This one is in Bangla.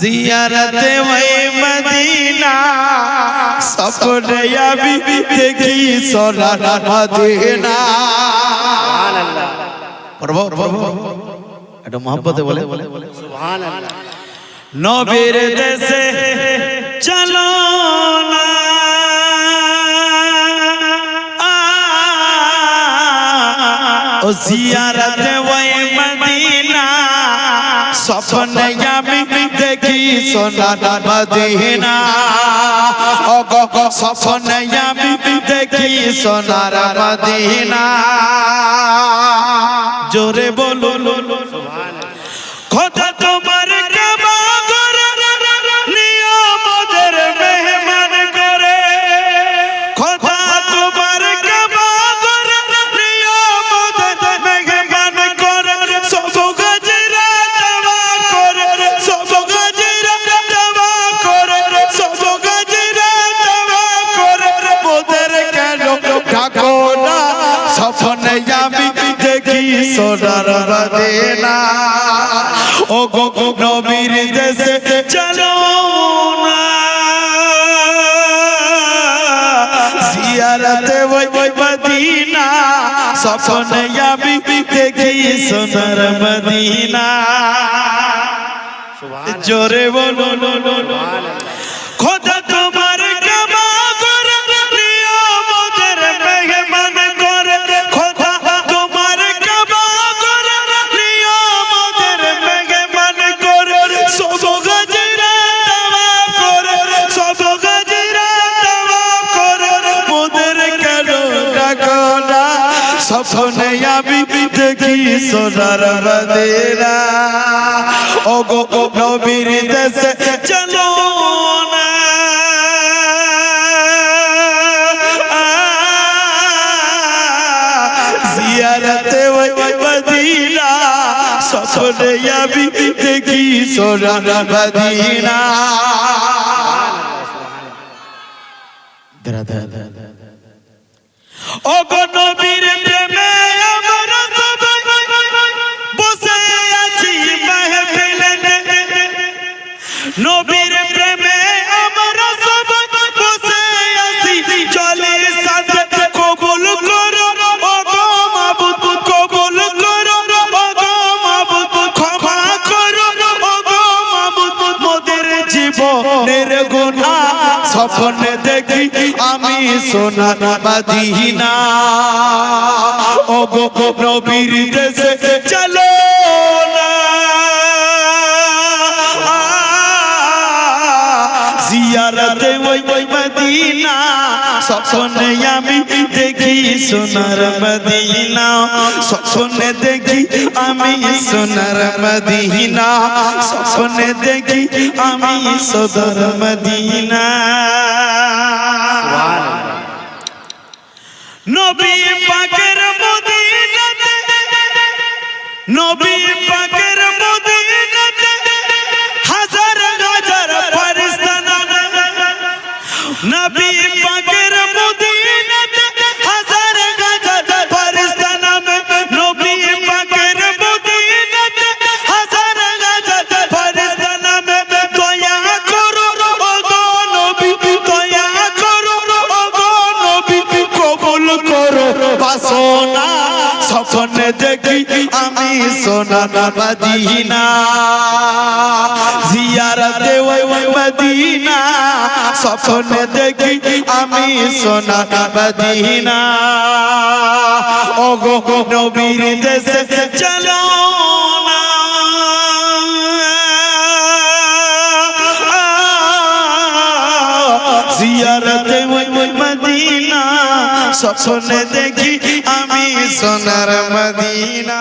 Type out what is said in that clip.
জিয়ারতে ওই মদিনা। সপনে আমি দেখি সোনার মদিনা। পড়ব পড়ব এটা মোহাম্মতে বলে। নবীর দেশে চলো না। ও জিয়ারতে ওই মদিনা। স্বপ্নে আমি দেখি সোনার মদিনা? ও গো গো স্বপ্নে আমি দেখি সোনার মদিনা। জোরে বলো সোনার মদিনা ও গো নবীর দেশে চলো না। জিয়ারতে ওই মদিনা, স্বপ্নে আমি দেখি সোনার মদিনা। জোরে বলো স্বপ্নে আমি দেখি সোনার মদিনা ও গো নবীর দেশে চলো জিয়ারতে ওই মদিনা, স্বপ্নে আমি দেখি সোনার মদিনা ও গো গুনাহ স্বপ্নে দেখি আমি সোনা মদিনা ও গো নবীর দেশে চলো জিয়ারতে ওই ওই মদিনা, স্বপ্নে আমি দেখি সোনার মদিনা, স্বপ্নে দেখি আমি সোনার মদিনা, স্বপ্নে দেখি আমি সোনার মদিনা। নবী পাকের মদিনাতে, নবী পাকের বাসনা, স্বপ্নে দেখি আমি সোনার মদিনা। জিয়ারতে ওই মদিনা, স্বপ্নে দেখি আমি সোনার মদিনা। ও গো নবীর দেশে চলো জিয়ারতে ওই মদিনা স্বপ্নে দেখি আমি সোনার মদিনা।